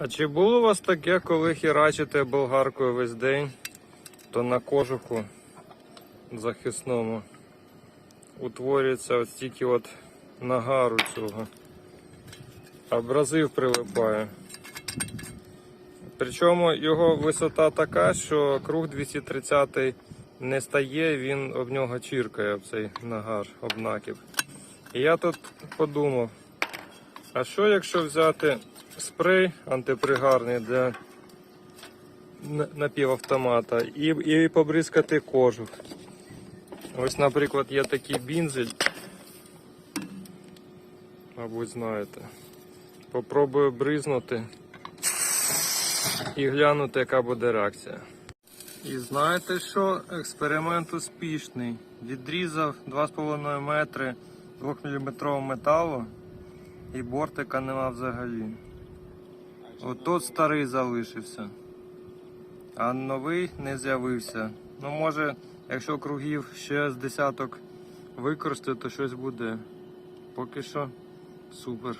А чи було у вас таке, коли херачите болгаркою весь день, то на кожуху захисному утворюється от стільки от нагару цього. Абразив прилипає. Причому його висота така, що круг 230 не стає, він об нього чіркає, об цей нагар, об накіп. І я тут подумав, а що якщо взяти спрей антипригарний для напівавтомата і, і побризкати кожух? Ось, наприклад, є такий бінзель. Мабуть, знаєте. Попробую бризнути і глянути, яка буде реакція. І знаєте що? Експеримент успішний. Відрізав 2,5 метри 2-мм металу і бортика нема взагалі. Отут старий залишився. А новий не з'явився. Ну, може, якщо кругів ще з десяток використати, то щось буде. Поки що супер.